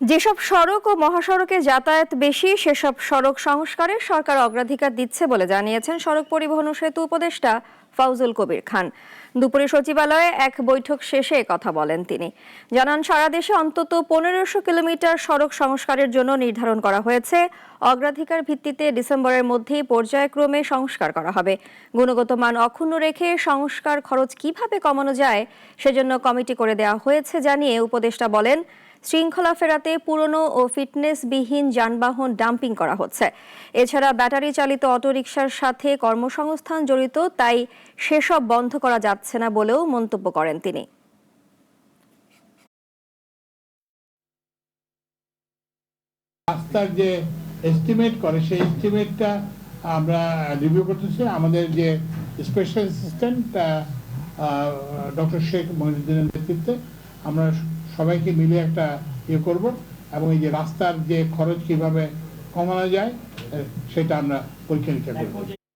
যেসব সড়ক ও মহাসড়কে যাতায়াত বেশি, সেসব সড়ক সংস্কারে সরকার অগ্রাধিকার দিচ্ছে বলে জানিয়েছেন সড়ক পরিবহন ও সেতু উপদেষ্টা ফাউজুল কবির খান। দুপুরে সচিবালয়ে এক বৈঠক শেষে কথা বলেন তিনি। জানান, সারা দেশে অন্তত পনেরোশো কিলোমিটার সড়ক সংস্কারের জন্য নির্ধারণ করা হয়েছে। অগ্রাধিকার ভিত্তিতে ডিসেম্বরের মধ্যেই পর্যায়ক্রমে সংস্কার করা হবে। গুণগত মান অক্ষুণ্ণ রেখে সংস্কার খরচ কীভাবে কমানো যায়, সেজন্য কমিটি করে দেওয়া হয়েছে জানিয়ে উপদেষ্টা বলেন শৃঙ্খলা ফেরাতে পুরনো ও ফিটনেসবিহীন যানবাহন ডাম্পিং করা হচ্ছে। এছাড়া ব্যাটারি চালিত অটোরিকশার সাথে কর্মসংস্থান জড়িত, তাই সেসব বন্ধ করা যাচ্ছে না বলেও মন্তব্য করেন তিনি। রাস্তার যে এস্টিমেট করে, সেই এস্টিমেটটা আমরা রিভিউ করতেছি। আমাদের যে স্পেশাল অ্যাসিস্ট্যান্ট ডক্টর শেখ মহিনুদ্দিনের নেতৃত্বে আমরা সবাইকে মিলে একটা ইয়ে করব এবং এই যে রাস্তার যে খরচ কীভাবে কমানো যায়, সেটা আমরা পরীক্ষা নিরীক্ষা